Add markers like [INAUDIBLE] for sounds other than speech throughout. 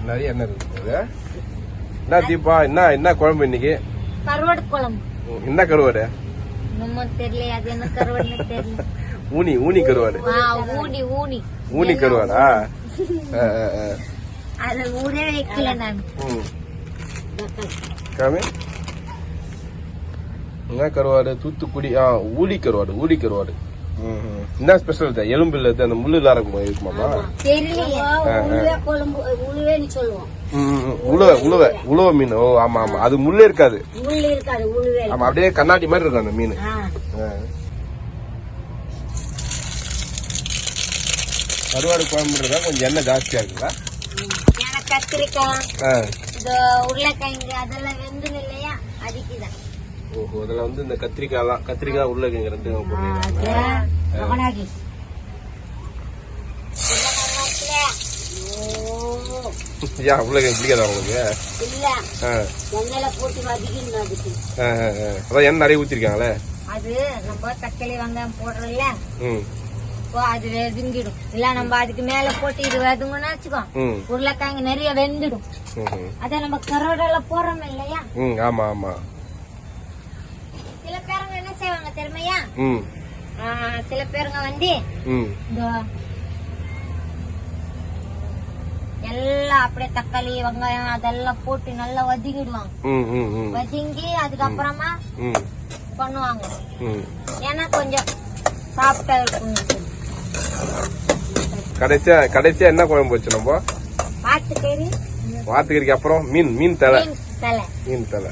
நிறைய என்ன இருக்குது என்ன தீபா என்ன என்ன குழம்பு இன்னைக்கு? கருவாடு குழம்பு. ம், என்ன கருவாடு? நம்ம தெரியல அது என்ன கருவாடுன்னு தெரியல. ஊனி ஊனி கருவாடு. ஊனி ஊனி. ஊனி கருவாடா. அது ஊரே வைக்கல நான். ம். காமி? என்ன கருவாடு? தூத்துக்குடி ஆ ஊடி கருவாடு ஊடி கருவாடு. என்ன ஸ்பெஷல் இது? எலும்பு இல்ல அந்த முள்ளு எல்லாம் இருக்கும் இருக்குமாமா உழுவே. உழுவ உழுவ. மீன். ஓ ஆமா ஆமா. அது முள்ளே இருக்காது. ஆமா அப்படியே கண்ணாடி மாதிரி இருக்கும் அந்த மீன். கருவாடு குழம்புன்றதா கொஞ்சம் எண்ணெய் ஜாஸ்தியா இருக்குங்களா எனக்கு கத்திரிக்காய் உருளைக்கிழங்கு அதெல்லாம் வெந்துடும் இல்லையா? அதுக்குதான் ஓஹோ அதுல வந்து இந்த கத்திரிக்காய்லாம் கத்திரிக்காய் உருளைக்கிழங்கு ரெண்டும் போடுறீங்க. [LAUGHS] உருளைக்கிழங்கு பிடிக்காதா உங்களுக்கு. அதான் எண்ணெய் நிறைய ஊத்திருக்காங்களே. அது நம்ம தக்காளி வெங்காயம் போடுறோம்ல. ம் இப்போ அது வெதுங்கிடும். இல்ல நம்ம அதுக்கு மேல போட்டு இது வெதுங்கன்னு வச்சுக்கோ ம். உருளைக்கிழங்கு நிறைய வெந்துடும். அத நம்ம கரோடெல்லாம் போடுறோம் இல்லையா? ஆமா ஆமா. சில பேருங்க என்ன செய்வாங்க தெரியுமையா சில பேருங்க வந்து எல்லாம் அப்படியே தக்காளி வெங்காயம் அதெல்லாம் போட்டு நல்லா வதக்கிடுவாங்க. வதங்கி அதுக்கப்புறமா பண்ணுவாங்க. ஏன்னா கொஞ்சம் சாப்பிட்டா இருக்கும் கடைசியா கடைசியா என்ன குழம்பு வச்சு நம்ம? வாத்துக்கறிக்கு அப்புறம் மீன் மீன் தலை மீன் தலை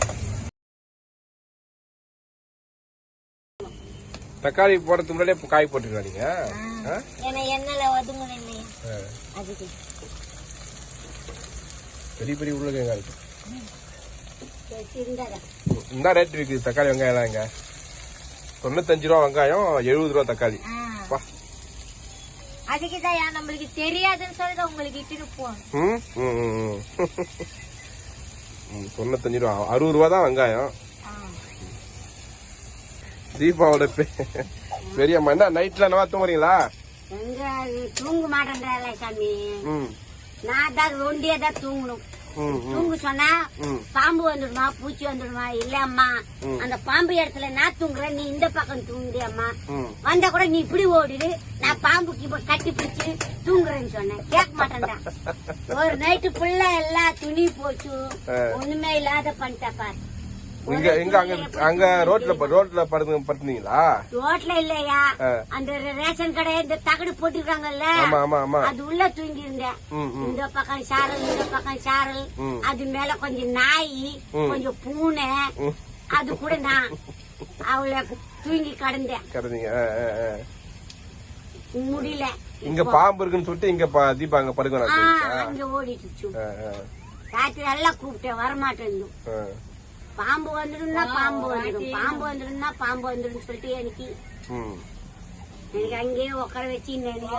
தக்காளி போடுறதுக்கு முன்னாடியே காய் போட்டுருக்கா நீங்க பெரிய பெரிய உருளைக்கிழங்கா இருக்கு. என்ன ரேட் விக்குது தக்காளி வெங்காயம் எல்லாம் தொண்ணூத்தஞ்சு ரூபா வெங்காயம் எழுபது ரூபா தக்காளி. அதுக்குதான் ஏன் நம்மளுக்கு தெரியாதுன்னு சொல்லி உங்களுக்கு இட்டுட்டு போகணும் தொண்ணூத்தஞ்சு ரூபா அறுபது ரூபா தான் வெங்காயம். தீபாவோட பெ- பெரியம்மா என்ன நைட்ல நல்லா தூங்குறீங்களா? தூங்க மாட்டேன்றால சாமி. ம். நான் தான் ஒண்டியே தான் தூங்கணும். தூங்க சொன்னா பாம்பு வந்துடுமா பூச்சி வந்துடுமா? இல்ல அம்மா ம். அந்த பாம்பு இடத்துல நான் தூங்குறேன் நீ இந்த பக்கம் தூங்குறிய அம்மா. ம். வந்தா கூட நீ இப்படி ஓடிடு நான் பாம்புக்கு இப்ப கட்டி பிடிச்சு தூங்குறேன்னு சொன்னேன். கேட்க மாட்டேன்டா. [LAUGHS] ஒரு நைட்டு ஃபுல்லா எல்லா துணி போச்சு. ஒண்ணுமே இல்லாத பண்ணிட்டா பாரு. இங்க இங்க அங்க அங்க ரோட்ல ரோட்ல படுத்து படுத்துனீங்களா ரோட்ல இல்லையா. அந்த ரேஷன் கடை இந்த தகடு போட்டுருக்காங்கல்ல ஆமா ஆமா ஆமா. அது உள்ள தூங்கி இருந்தேன் இந்த பக்கம் சாரல் இந்த பக்கம் சாரல். அது மேல கொஞ்சம் நாய். கொஞ்சம் பூனை. அது கூட நான் அவளை தூங்கி கடந்தேன். ஆ. முடியல. இங்க பாம்பு இருக்குன்னு சொல்லிட்டு இங்க தீபா அங்க ஆ, படுக்கணும் அங்க ஆ, ராத்திரி எல்லாம் கூப்பிட்டேன் வரமாட்டேன். பாம்பு வந்துடும்னா பாம்பு வந்துடும். பாம்பு வந்துடும்னா பாம்பு வந்துடும் சொல்லிட்டு எனக்கு ம். எனக்கு அங்கேயே உட்கார வச்சு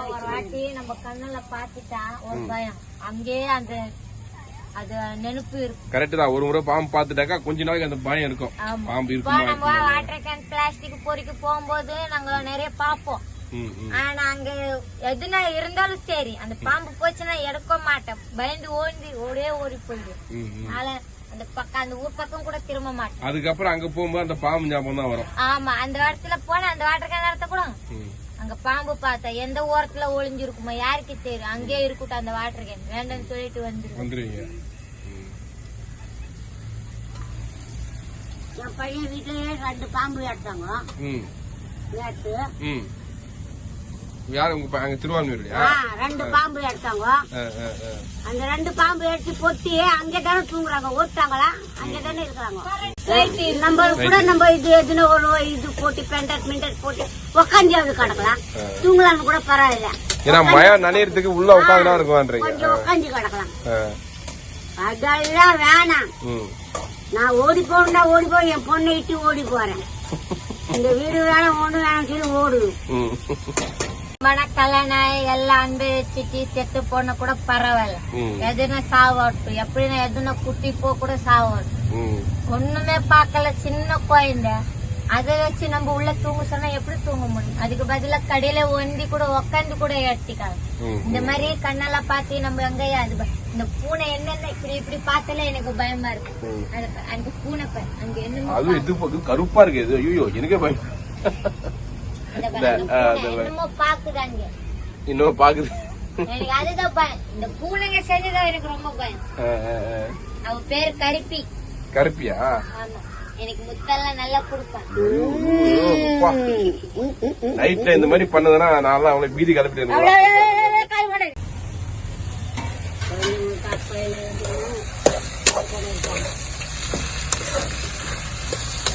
ஒரு வாட்டி நம்ம கண்ணுல பாத்துட்டா ஒரு பயம். அங்கேயே அந்த அது நெருப்பு இருக்கும் கரெக்ட் தான். ஒரு முறை பாம்பு பாத்துட்டாக்கா கொஞ்ச நாளைக்கு அந்த பயம் இருக்கும். ஆமா. பாம்பு இருக்குமா நம்ம வாட்டர் கேன் பிளாஸ்டிக் பொறிக்க போகும்போது நாங்க நிறைய பாப்போம். ஆனா அங்க எதுனா இருந்தாலும் சரி அந்த பாம்பு போச்சுன்னா எடுக்க மாட்டேன். பயந்து ஓடி ஓடே ஓடி போயிடும். அந்த பக்கம் அந்த ஊர் பக்கம் கூட திரும்ப மாட்டேன். அதுக்கப்புறம் அங்க போகும்போது அந்த பாம்பு ஞாபகம் தான் வரும். ஆமா அந்த இடத்துல போன அந்த வாட்டர் கேன் இடத்த கூட. அங்க பாம்பு பார்த்தா எந்த ஓரத்துல ஒளிஞ்சிருக்குமோ யாருக்கு தெரியும்? அங்கேயே இருக்கட்டும் அந்த வாட்டர் கேன் வேண்டாம்னு சொல்லிட்டு வந்துருவீங்க. என் பையன் வீட்லயே ரெண்டு பாம்பு எடுத்தாங்க ம். நேற்று ம். யார் உங்க அங்க திருவான்மையூர்லயா ரெண்டு பாம்பு எடுத்தாங்க. அந்த ரெண்டு பாம்பு எடுத்து பொட்டி அங்கே தானே தூங்குறாங்க ஓட்டாங்களா அங்கே தானே இருக்கிறாங்க. நம்ம கூட நம்ம இது எதுனா ஒரு இது போட்டு பெண்டட் மிண்டட் போட்டு உக்காஞ்சாவது கிடக்கலாம். தூங்கலாம்னு கூட பரவாயில்ல. ஏன்னா மழை நனையறதுக்கு உள்ள உட்காந்துனா இருக்கும்ன்றீங்க. கொஞ்சம் உக்காஞ்சு கிடக்கலாம். அதெல்லாம் வேணாம். நான் ஓடி போகணும்னா ஓடி போய் என் பொண்ணை இட்டு ஓடி போறேன். இந்த வீடு வேணாம் ஒண்ணு வேணாம் சொல்லி ஓடுது. [LAUGHS] ம் மன கல்யாணம் ஆகி எல்லாம் அனுபவிச்சுட்டு செத்து போன கூட பரவாயில்ல. எதுனா சாவட்டும் எப்படின்னா எதுனா குட்டி போ கூட சாவட்டும். ஒண்ணுமே பார்க்கல. சின்ன குழந்தை. அதை வச்சு நம்ம உள்ள தூங்க சொன்னா எப்படி தூங்க முடியும்? அதுக்கு பதிலா கடையில ஒண்டி கூட உக்காந்து கூட எடுத்துக்கலாம். இந்த மாதிரி கண்ணெல்லாம் பார்த்து நம்ம எங்கேயா அது இந்த பூனை என்னென்ன இப்படி இப்படி பார்த்தாலே எனக்கு பயமா இருக்கு. அந்த பூனை அங்க பக்கம் கருப்பா இருக்கு. ஐயோ எனக்கே பயம். இன்னும் பாக்குது. எனக்கு அதுதான் பயம் இந்த பூனைங்க செஞ்சதான் எனக்கு ரொம்ப பயம். அவ பேரு கருப்பி. கருப்பியா? ஆமா. எனக்கு முத்தெல்லாம் நல்லா கொடுப்பான் நைட்ல இந்த மாதிரி பண்ணதுன்னா நான் அவளை பீதி கிளப்பிட்டு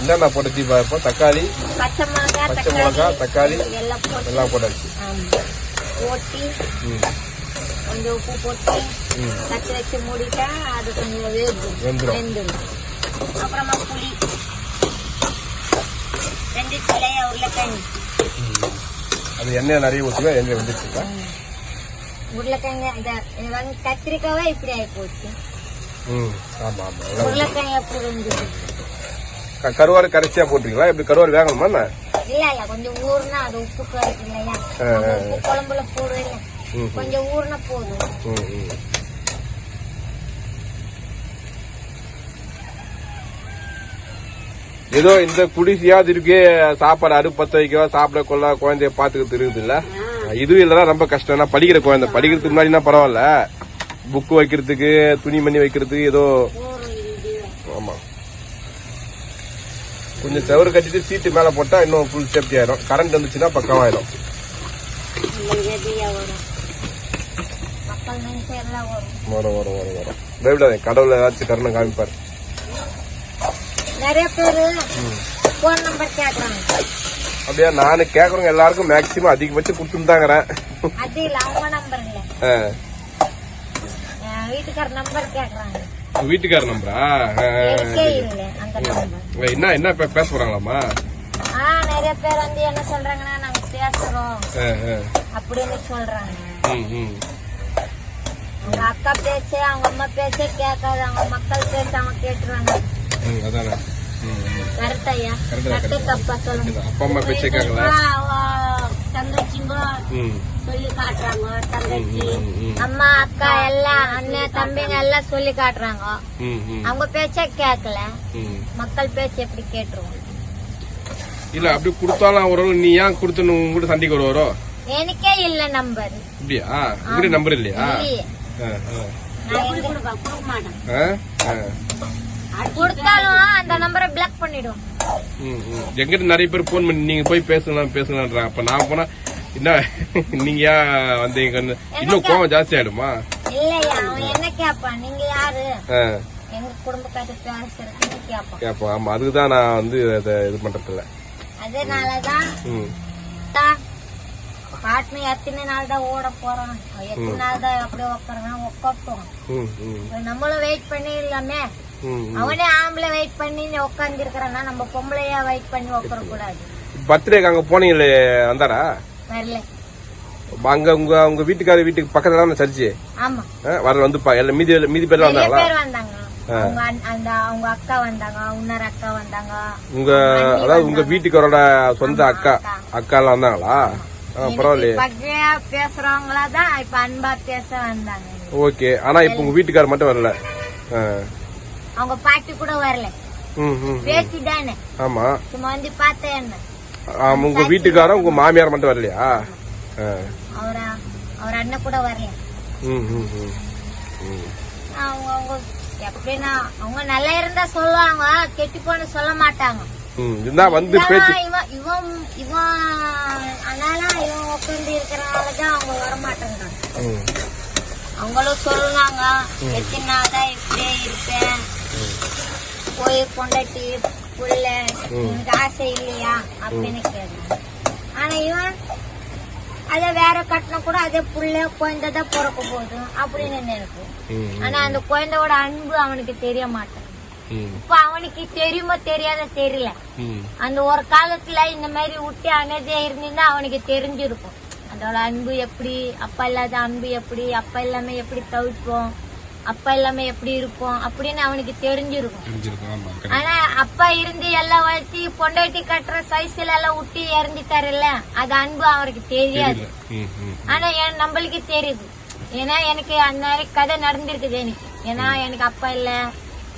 என்னென்ன போட்டு தீபா இப்போ தக்காளி. பச்சை மிளகா தக்காளி எல்லாம் போட்டு. எல்லாம் போட்டாச்சு. போட்டு கொஞ்சம் உப்பு போட்டு. கத்தி வச்சு மூடிட்டா அது கொஞ்சம். வெந்துடும் அப்புறமா புளி. ரெண்டு சிலைய உருளைக்கிழங்கு. அது எண்ணெய் நிறைய ஊற்றுங்க எண்ணெய் வந்துருச்சுக்கா உருளைக்கிழங்கு அந்த கத்திரிக்காவே இப்படி ஆகி போச்சு. ம். உருளைக்கிழங்கு எப்படி வெந்துது க- கருவாடு கரைச்சியா போட்டுருங்களா இப்படி கருவாடு வேகணுமா என்ன? இல்ல இல்ல கொஞ்சம் ஊறுனா அது உப்பு கரைக்கு இல்லையா? குழம்புல போடுவேன் கொஞ்சம் ஊறுனா போதும். ஏதோ இந்த குடிசையாவது இருக்கு சாப்பாடு அடுப்பு பத்த வைக்கவா சாப்பிட கொள்ள குழந்தைய பாத்துக்கிறது இருக்குது இல்ல இதுவும் இல்லதான் ரொம்ப கஷ்டம். படிக்கிற குழந்தை படிக்கிறதுக்கு முன்னாடினா பரவாயில்ல? புக் வைக்கிறதுக்கு துணிமணி வைக்கிறதுக்கு ஏதோ ஊறும் இது ஆமா கொஞ்சம் செவரு கட்டிட்டு சீட்டு மேல போட்டா இன்னும் ஃபுல் சேஃப்டி ஆயிரும் கரண்ட் வந்துச்சுன்னா இல்லை ஹெவியா வரும் வரும் வரும் வரும். பயப்படாதீங்க கடவுள் ஏதாச்சும் கருணை காமிப்பார். நிறைய பேரு போன் நம்பர் கேக்குறாங்க. அப்படியா? நானு கேக்குறவங்க எல்லாருக்கும் மேக்சிமம் அதிகபட்சம் கொடுத்துருந்தாங்கிறேன் அது இல்ல அவங்க நம்பர் இல்ல. என் வீட்டுக்கார நம்பர் கேக்குறாங்க. வீட்டுக்கார நம்பரா என்ன என்ன பேச போறாங்களாமா நிறைய பேர் வந்து என்ன சொல்றாங்கன்னா நாங்க பேசுறோம். அப்படின்னு சொல்றாங்க. அவங்க அக்கா பேச்சு அவங்க அம்மா பேச்சே கேட்காது. அவங்க மக்கள் பேச்சு அவங்க கேட்டுருவாங்க. அதானே. ம். கரெக்ட் தப்பா சொல்லுங்க. அப்பா அம்மா பேச்சே கேட்கல. தங்கச்சிங்க ம் சொல்லி காட்டுறாங்க தங்கச்சி ம், ம். அம்மா அக்கா எல்லாம் அண்ணன் தம்பிங்க எல்லாம் சொல்லி காட்டுறாங்க அவங்க பேச்ச கேட்கல. மக்கள் பேச்சு எப்படி கேட்டுருவோம் இல்ல அப்படி கொடுத்தாலும் ஒரு நீ ஏன் உங்க கூட சண்டைக்கு வருவாரோ எனக்கே இல்ல நம்பர் அப்படியா உங்களுடைய நம்பர் இல்லையா. கொடுத்தாலும் அந்த நம்பரை பிளாக் பண்ணிடும் ம், ம். எங்கிட்ட நிறைய பேர் போன் பண்ணி நீங்க போய் பேசலாம் பேசலான்றாங்க அப்ப நான் போனா என்ன நீங்க ஏன் வந்தீங்கன்னு இன்னும் கோவம் ஜாஸ்தி ஆயிடுமா? இல்லையா அவன் என்ன கேட்பான்? நீங்க யாரு? எங்க ஆமா அதுக்கு தான் நான் வந்து அதை இது பண்றது இல்ல எத்தனை நாள் தான் ஓட போறான் எத்தனை நாள் தான் அப்படியே உட்காரான் உட்காட்டும் ம், ம், நம்மளும் வெயிட் பண்ணி இல்லாமே. அவனே ஆம்பளை வெயிட் பண்ணி உட்கார்ந்து இருக்கிறான்னா நம்ம பொம்பளையா வெயிட் பண்ணி உட்கார கூடாது பர்த்டேக்கு அங்க போனீங்களே வந்தாரா? வரல. அங்க உங்க உங்க வீட்டுக்கார வீட்டுக்கு பக்கத்துல தானே சர்ச்சு? ஆமா. வரல வந்து பா- எல்லாம் மீதி மீதி நிறைய வந்தாங்களா? பேர் வந்தாங்க. அந்த அவங்க அக்கா வந்தாங்க இன்னொரு அக்கா வந்தாங்க. உங்க அதாவது உங்க வீட்டுக்காரோட சொந்த அக்கா அக்கா. எல்லாம் வந்தாங்களா? பரவாயில்லையே. பக்கையா பேசுறவங்களா தான் இப்ப அன்பா பேச வந்தாங்க. ஓகே ஆனா இப்ப உங்க வீட்டுக்காரர் மட்டும் வரல. அவங்க பாட்டி கூட வரல. பேத்தி தானே ஆமா. சும்மா வந்து பார்த்தேன் என்ன உங்க வீட்டுக்காரன் உங்க மாமியார் மட்டும் வரலையா. அவர அவர் அண்ணன் கூட வரல. ம், ம், ம். ம். அவங்க அவங்க எப்படின்னா அவங்க நல்லா இருந்தா சொல்லுவாங்க கெட்டு போன சொல்ல மாட்டாங்க. வந்து பேச்சு இவன் இவன் இவன் அதனால இவன் உட்காந்து இருக்கிறனாலதான் அவங்க வர மாட்டேங்கிறாங்க ம். அவங்களும் சொல்லுவாங்க எத்தனை நாள் தான் இப்படியே இருப்பேன். போய் கொண்டாட்டி புள்ள எனக்கு ஆசை இல்லையா அப்படின்னு கேட்குறாங்க ஆனா இவன் அதே வேற கட்டின கூட அதே புள்ள குழந்தை தான் பிறக்க போகுது அப்படின்னு நினைக்கும். ஆனா அந்த குழந்தையோட அன்பு அவனுக்கு தெரிய மாட்டேன். இப்ப அவனுக்கு தெரியுமோ தெரியாத தெரியல. அந்த ஒரு காலத்துல இந்த மாதிரி விட்டு அமைதியா இருந்திருந்தா அவனுக்கு தெரிஞ்சிருக்கும். அதோட அன்பு எப்படி அப்பா இல்லாத அன்பு எப்படி அப்பா இல்லாம எப்படி தவிப்போம்? அப்பா இல்லாம எப்படி இருப்போம் அப்படின்னு அவனுக்கு தெரிஞ்சிருக்கும். ஆனா அப்பா இருந்து எல்லாம் வளர்த்தி பொண்டாட்டி கட்டுற சைஸ்ல எல்லாம் விட்டு இறந்துட்டாருல்ல அது அன்பு அவருக்கு தெரியாது. ஆனா நம்மளுக்கு தெரியுது. ஏன்னா எனக்கு அந்த மாதிரி கதை நடந்திருக்குது எனக்கு. ஏன்னா எனக்கு அப்பா இல்ல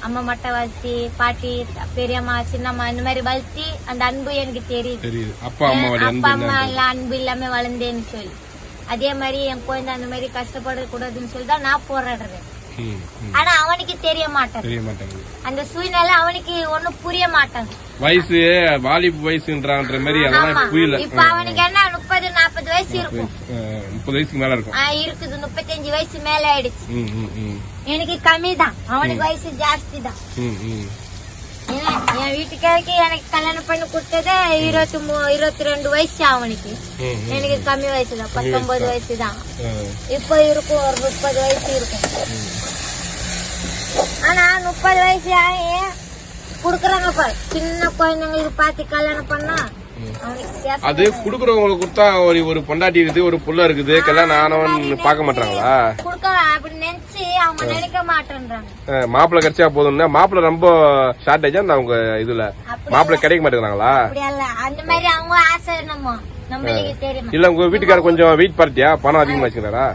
அம்மா மட்டும் வளர்த்தி பாட்டி பெரியம்மா சின்னம்மா இந்த மாதிரி வளர்த்தி அந்த அன்பு எனக்கு தெரியுது. அப்பா அம்மா எல்லாம் அன்பு இல்லாம வளர்ந்தேன்னு சொல்லி. அதே மாதிரி என் குழந்தை அந்த மாதிரி கஷ்டப்பட கூடாதுன்னு சொல்லி தான் நான் போராடுறேன். ஆனா அவனுக்கு தெரிய மாட்டேன் தெரிய மாட்டேங்குது. அந்த சூழ்நிலை அவனுக்கு ஒண்ணும் புரிய மாட்டாங்க வயசு வாலிபு வயசுன்றான்ற மாதிரி அதெல்லாம் புரியல. இப்ப அவனுக்கு என்ன முப்பது நாற்பது வயசு இருக்கும். முப்பது வயசுக்கு மேல இருக்கும். இருக்குது. முப்பத்தஞ்சு வயசு மேல ஆயிடுச்சு. எனக்கு கம்மி தான் அவனுக்கு வயசு ஜாஸ்தி தான் என் வீட்டுக்காருக்கு எனக்கு கல்யாணம் பண்ணி கொடுத்தது இருபத்தி மூ இருபத்தி ரெண்டு வயசு அவனுக்கு. எனக்கு கம்மி வயசு தான் பத்தொன்பது வயசு தான் இப்போ இருக்கும் ஒரு முப்பது வயசு இருக்கும். ஆனா முப்பது வயசு ஆகி குடுக்கறாங்க பாரு. சின்ன குழந்தைங்களுக்கு பார்த்து கல்யாணம் பண்ணா அது குடுக்கறவங்களுக்கு கொடுத்தா ஒரு ஒரு பொண்டாட்டி இருக்குது ஒரு புள்ள இருக்குது கல்யாணம் ஆனவன் பார்க்க மாட்டாங்களா? மாப்பிள்ளை கிடைச்சா போதும்னா மாப்பிள்ளை ரொம்ப ஷார்டேஜா அவங்க இதுல. மாப்பிள்ளை கிடைக்க மாட்டேங்கிறாங்களா? அந்த இல்ல உங்க வீட்டுக்காரர் கொஞ்சம் வெயிட் பார்ட்டியா பணம் அதிகமா வச்சுக்கிறாரா?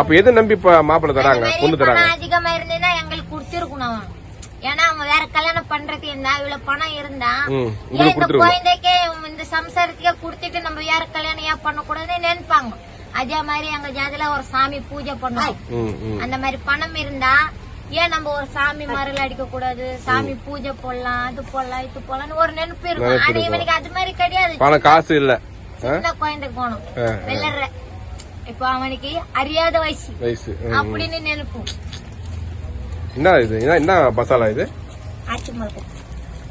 அப்ப எது நம்பி மாப்பிள்ளை தராங்க? அந்த பொண்ணு தராங்க? அதிகமா இருந்ததுன்னா ஏன்னா அவன் வேற கல்யாணம் பண்றதுக்கு இருந்தா இவ்வளவு பணம் இருந்தா ம், ஏன் உங்களுக்கு இந்த குழந்தைக்கே இந்த சம்சாரத்துக்கே கொடுத்துட்டு நம்ம வேற கல்யாணம் ஏன் பண்ணக்கூடாதுன்னு நினைப்பாங்க. அதே மாதிரி எங்க ஜாதியில ஒரு சாமி பூஜை பண்ணுவோம். அந்த மாதிரி பணம் இருந்தா ஏன் நம்ம ஒரு சாமி மரல் அடிக்க கூடாது சாமி பூஜை போடலாம் அது போடலாம் இது போடலாம்னு ஒரு நினைப்பு இருக்கும். ஆனா. இவனுக்கு அது மாதிரி கிடையாது. பணம் காசு இல்ல. சின்ன குழந்தை போனோம் வெள்ளற இப்ப அவனுக்கு அறியாத வயசு. அப்படின்னு நினைப்போம். என்ன இது? என்ன- என்ன மசாலா இது?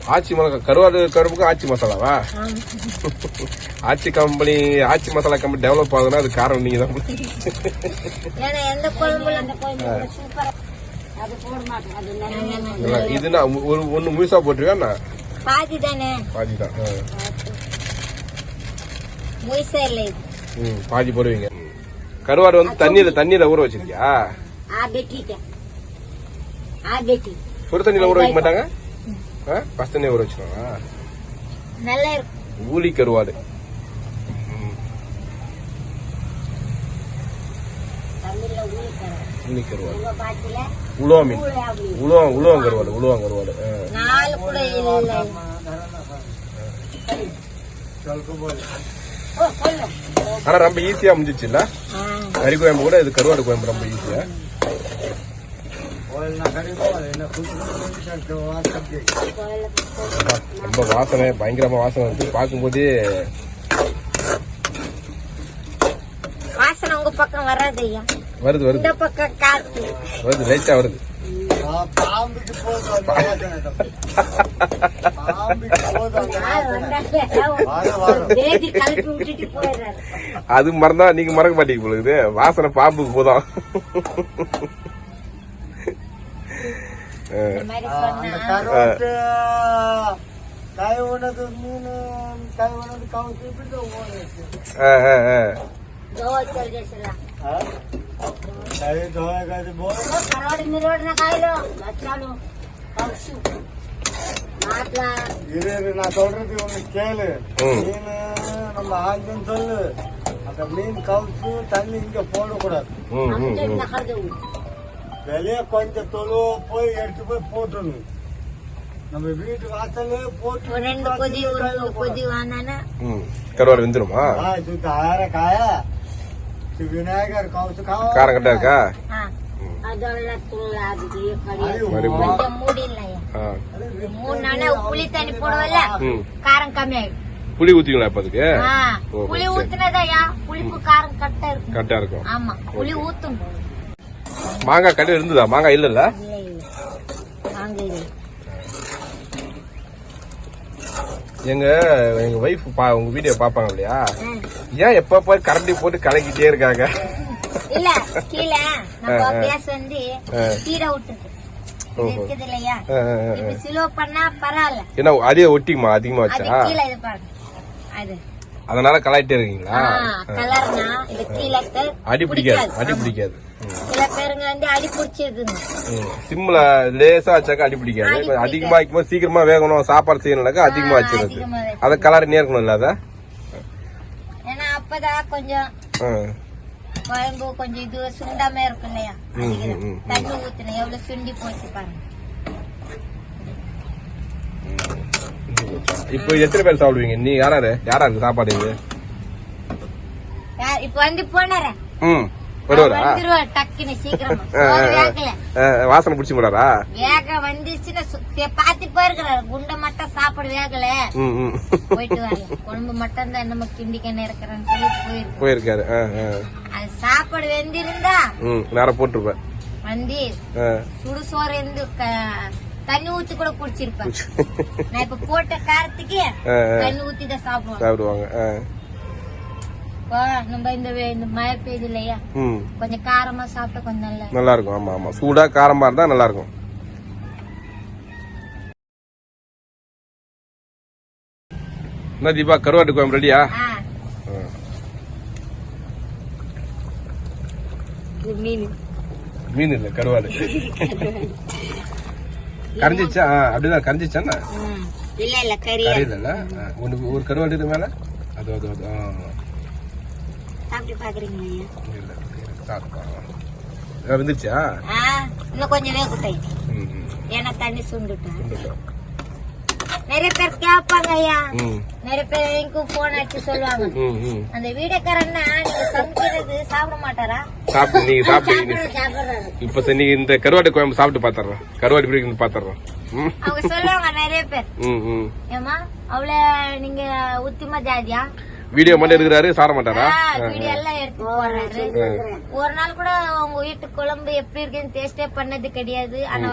ஆச்சி மிளகு. கருவாடு கரும்புக்கு ஆச்சி மசாலாவா. Aachi company Aachi Masala company develop ஆகுதுன்னா அது காரணம் நீங்க தான் இதுனா ஒரு ஒண்ணு முழுசா போட்டிருக்கா பாதி தானே. பாதி தான். இல்ல ம், பாதி போடுவீங்க. கருவாடு வந்து தண்ணியில தண்ணியில ஊற வச்சிருக்கியா? சுடு தண்ணியில ஊற வைக்க மாட்டாங்க? பசு தண்ணியை ஊற வச்சிருவாங்க நல்லா இருக்கும். ஊலி கருவாடு. உள்ளி கருவாடு. உலோ மீன். உலோ உலோம் கருவாடு உலோம் கருவாடு. ஆனா ரொம்ப ஈஸியா முடிஞ்சிச்சு இல்ல? கறி கோயம்பு கூட இது கருவாடு கோயம்பு ரொம்ப ஈஸியா ரொம்ப வாசனை பயங்கரமா வாசனை வந்து பார்க்கும்போது வாசனை வருது வருது வருது. லைட்டா வருது அது மறந்தா நீங்க மறக்க மாட்டீங்க போல வாசனை பாம்புக்கு போதும். கருவாட்டு கை உனது மீன் கை உனது கவுக்கு இப்படி இரு நான் சொல்றது ஒண்ணு கேளு. மீன் நம்ம ஆஞ்சம் சொல்லு. அந்த மீன் கவுச்சு தண்ணி இங்க போடக்கூடாது. விலைய கொஞ்சம் தொழுவ போய் எடுத்து போய் போட்டணும் நம்ம வீட்டு வாசலே போட்டு ரெண்டு கொதி ஒரு கொதி வாங்கினா கருவாடு வெந்துருமா? கார காரம் கட்டா இருக்கா? புளி ஊத்திங்களா இப்ப புளி ஊத்துனதாயா? புளிப்பு காரம் கட்டா இருக்கும். கட்டா இருக்கும். ஆமா புளி ஊத்தும் மாங்காய் கடை இருந்ததா? மாங்காய் இல்ல இல்ல எங்க எங்க வைஃப் உங்க வீடியோ பாப்பாங்க இல்லையா? ஏன் எப்ப பாரு கரண்டி போட்டு கலக்கிட்டே இருக்காங்க? இல்ல கீழே வந்து பண்ணா பரவாயில்ல. என்ன அதே ஒட்டிக்குமா? அதிகமா அது வச்சா அதனால கலாயிட்டே இருக்கீங்களா கலர்னா இது கீழே அடி பிடிக்காது. அடி. பிடிக்காது சில பேருங்க வந்து அடி பிடிச்சதுங்க ம். சிம்ல லேசா வச்சாக்கா அடி பிடிக்காது கொஞ்சம் அதிகமா வைக்கும்போது சீக்கிரமா வேகணும் சாப்பாடு செய்யணும்னாக்கா அதிகமா வச்சிருது. அத கலர் நேர்க்கணும் இல்ல அத ஏன்னா அப்பதான் கொஞ்சம். குழம்பு கொஞ்சம் இது சுண்டாம இருக்கும் இல்லையா. தண்ணி ஊத்துன எவ்வளவு சுண்டி போச்சு பாருங்க இப்போ எத்தனை பேர் சாப்பிடுவீங்க? நீ யாராரு? யாரா இருக்கு சாப்பாடு இது? இப்ப வந்து போனார? ம் வாசனை பிடிச்சி போறாரா? வேக வந்துச்சுன்னா பாத்து போயிருக்கிறாரு. குண்டை மட்டும் சாப்பாடு வேகல. போயிட்டு குழம்பு மட்டும் தான் நம்ம கிண்டிக்கன்னு இருக்கிறேன்னு சொல்லி போயிருக்கு போயிருக்காரு. அது சாப்பாடு வெந்திருந்தா நேரம் போட்டிருப்பேன். வந்து ஆ. சுடு சோறு இருந்து தண்ணி ஊத்தி கூட குடிச்சிருப்பேன். நான் இப்ப போட்ட காரத்துக்கு. தண்ணி ஊத்தி தான் சாப்பிடுவோம் சாப்பிடுவாங்க நம்ம இந்த மழை பெய்யுது இல்லையா? கொஞ்சம் காரமா சாப்பிட்டா கொஞ்சம் நல்லா நல்லா இருக்கும் ஆமா ஆமா. சூடா காரமா இருந்தா நல்லா இருக்கும் என்ன தீபா கருவாட்டு குழம்பு ரெடியா? மீன். மீன் இல்ல கருவாடு. [LAUGHS] கரைஞ்சிச்சா அப்படிதான் கரைஞ்சிச்சாண்ணா. இல்ல இல்ல கறி இல்ல உனக்கு ஒரு கருவாடு இது மேல அது அது அது. சாப்பிட்டு பாக்குறீங்களா? இல்ல, சாப்பிட்டு வெந்துருச்சா இன்னும் கொஞ்சம் வேகட்டும். ஏன்னா தண்ணி சுண்டுட்டேன். நிறைய பேர் கேட்பாங்க ஐயா. நிறைய பேர் எனக்கும் போன் அடிச்சு சொல்லுவாங்க. அந்த வீடக்காரன்னா நீங்க சமைக்கிறது சாப்பிட மாட்டாரா? சாப்பிட்டு நீங்க சாப்பிட்டு இப்ப நீங்க இந்த கருவாட்டு குழம்பு சாப்பிட்டு பாத்துறோம். கருவாடு பிரிக்கு பாத்துறோம். ம். அவங்க சொல்லுவாங்க நிறைய பேர். ஏமா அவள நீங்க உத்திம ஜாதியா? வீடியோ மட்டும் எடுக்கிறாரு சாப்பிட மாட்டாரா? வீடியோ எல்லாம் எடுத்து போடுறாரு ஒரு நாள் கூட உங்க வீட்டு குழம்பு எப்படி இருக்குன்னு டேஸ்டே பண்ணது கிடையாது. ஆனா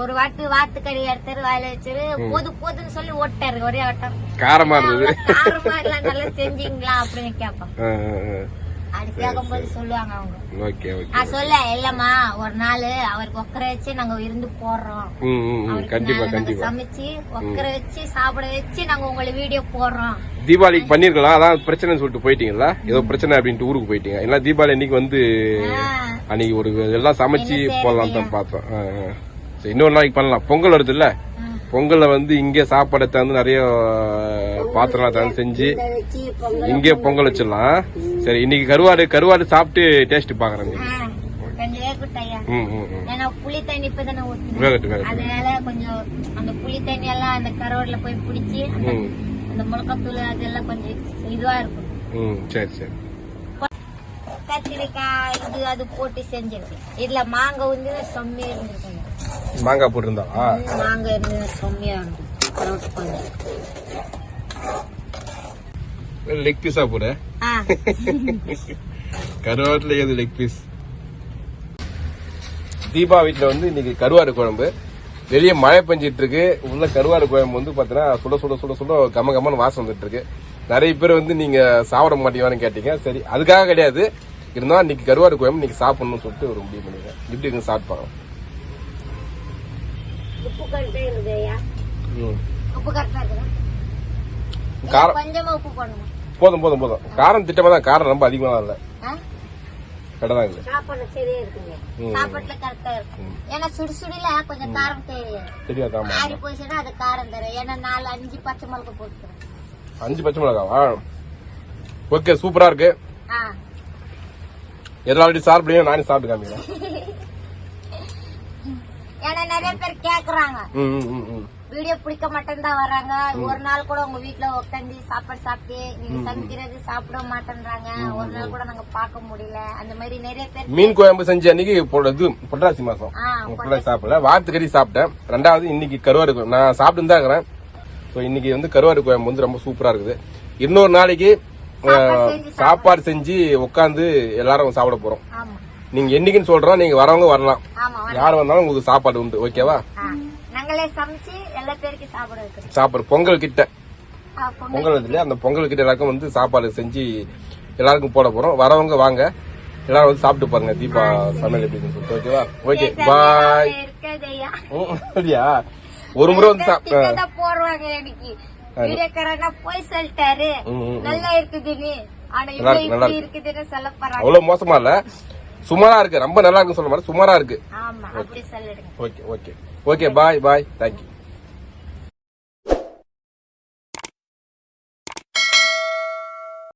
ஒரு வாட்டி வாத்து கறி எடுத்தாரு வாயில வச்சாரு. போது போதுன்னு சொல்லி ஓட்டாரு ஒரே வட்டம். காரமா இருந்தது. காரமா இல்ல நல்லா செஞ்சீங்களா அப்படின்னு கேட்பாங்க அது கேட்கும்போது சொல்லுவாங்க அவங்க. நான் சொல்ல இல்லம்மா ஒரு நாள் அவருக்கு உட்கார வச்சு நாங்க விருந்து போடுறோம். கண்டிப்பா கண்டிப்பா. சமைச்சு உட்கார வச்சு சாப்பிட வச்சு நாங்க உங்களை வீடியோ போடுறோம். தீபாவளிக்கு பண்ணிருக்கலாம். அதான் பிரச்சனைன்னு சொல்லிட்டு போயிட்டீங்களா? ஏதோ பிரச்சனை அப்படின்ட்டு ஊருக்கு போயிட்டீங்க. இல்ல தீபாவளி அன்னைக்கு வந்து அன்னைக்கு ஒரு எல்லாம் சமைச்சு போடலாம் தான் பார்த்தோம். இன்னொரு நாளைக்கு பண்ணலாம். பொங்கல் வருது இல்ல? பொங்கல்ல வந்து இங்கே சாப்பாடை தந்து நிறைய பாத்திரம் தந்து செஞ்சு இங்கே பொங்கல் வச்சிடலாம். சரி இன்னைக்கு கருவாடு கருவாடு சாப்பிட்டு டேஸ்ட் பாக்குறேன் ஏன்னா புளி தண்ணி இப்பதானே அதனால கொஞ்சம் அந்த புளி தண்ணி எல்லாம் அந்த கரோட்ல போய் பிடிச்சி அந்த முளக்கத்தூள் அதெல்லாம் கொஞ்சம் இதுவா இருக்கும். சரி சரி. கத்திரிக்காய் இது அது போட்டு செஞ்சிருக்கேன். இதுல மாங்காய் வந்து செம்மையா இருந்திருக்குங்க. மாங்காய் போட்டிருந்தா? மாங்காய் லெக் பீஸா போட. கருவாட்டுல ஏது லெக் பீஸ் தீபா வீட்டுல வந்து இன்னைக்கு கருவாடு குழம்பு. வெளியே மழை பெஞ்சிட்டு இருக்கு உள்ள கருவாடு குழம்பு வந்து பாத்தீங்கன்னா சுட சுட சுட சுட கம கமன்னு வாசம் வந்துட்டு இருக்கு நிறைய பேர் வந்து நீங்க சாப்பிட மாட்டீங்கன்னு கேட்டீங்க. சரி அதுக்காக கிடையாது. இருந்தாலும் இன்னைக்கு கருவாடு குழம்பு இன்னைக்கு சாப்பிடணும்னு சொல்லிட்டு ஒரு முடிவு பண்ணிருக்கேன். எப்படி இருக்கு சாப்பிட்டு உப்பு கட்டு இருக்குது ஐயா. ம். உப்பு கரெக்டா இருக்குதா? காரம் கொஞ்சமா உப்பு போடணும்? போதும் போதும் போதும். காரம் திட்டமா தான் காரம் ரொம்ப அதிகமா இல்ல? கடை தான் சாப்பாடு சரியா இருக்குங்க. சாப்பாட்டுல கரெக்டா இருக்கும் ஏன்னா சுடு சுடில கொஞ்சம் காரம் தெரியாது தெரியாது ஆமா ஆறி போச்சுன்னா அது காரம் தரும். ஏன்னா நாலு அஞ்சு பச்சை மிளகா போட்டுக்கிறேன் அஞ்சு பச்சை மிளகாவா ஓகே சூப்பரா இருக்கு. ஆல்ரெடி சாப்பிடுங்க நானே சாப்பிட்டு காமிக்கிறேன். [LAUGHS] ஏன்னா நிறைய பேர் கேக்குறாங்க. வீடியோ பிடிக்க மாட்டேன் தான் வர்றாங்க ஒரு நாள் கூட உங்க வீட்டுல உட்காந்து சாப்பாடு சாப்பிட்டு நீங்க சமைக்கிறது சாப்பிட மாட்டேன்றாங்க. ஒரு நாள் கூட நாங்க பார்க்க முடியல. அந்த மாதிரி நிறைய பேர் மீன் குழம்பு செஞ்ச அன்னைக்கு இது புரட்டாசி மாசம். புரட்டாசி சாப்பிடல. வாத்துக்கறி சாப்பிட்டேன். ரெண்டாவது இன்னைக்கு கருவாடு குழம்பு நான் சாப்பிட்டு தான் இருக்கிறேன் ஸோ இன்னைக்கு வந்து கருவாடு குழம்பு வந்து ரொம்ப சூப்பரா இருக்குது. இன்னொரு நாளைக்கு சாப்பாடு செஞ்சு உட்காந்து எல்லாரும் சாப்பிட போறோம். ஆமா. நீங்க என்னைக்குன்னு சொல்றோம் நீங்க வரவங்க வரலாம். யார் வந்தாலும் உங்களுக்கு சாப்பாடு உண்டு ஓகேவா? சாப்பிட பொங்கல் கிட்ட. பொங்கல் இல்லையா? அந்த பொங்கல் கிட்ட எல்லாருக்கும் வந்து சாப்பாடு செஞ்சு எல்லாருக்கும் போட போறோம். வரவங்க வாங்க. எல்லாரும் வந்து சாப்பிட்டு பாருங்க தீபா சமையல் எப்படின்னு சொல்லிட்டு ஓகேவா? Okay bye. அப்படியா? ஒரு முறை வந்து போடுவாங்க எனக்கு வீடியோக்காரனா போய் சொல்லிட்டாரு. நல்லா இருக்குதுன்னு ஆனா இவ்வளவு இருக்குதுன்னு சொல்ல போறாங்க. அவ்வளவு மோசமா இல்ல. சுமாரா இருக்கு. ரொம்ப நல்லா இருக்குன்னு சொல்ல மாதிரி சுமாரா இருக்கு. Okay okay okay bye bye thank you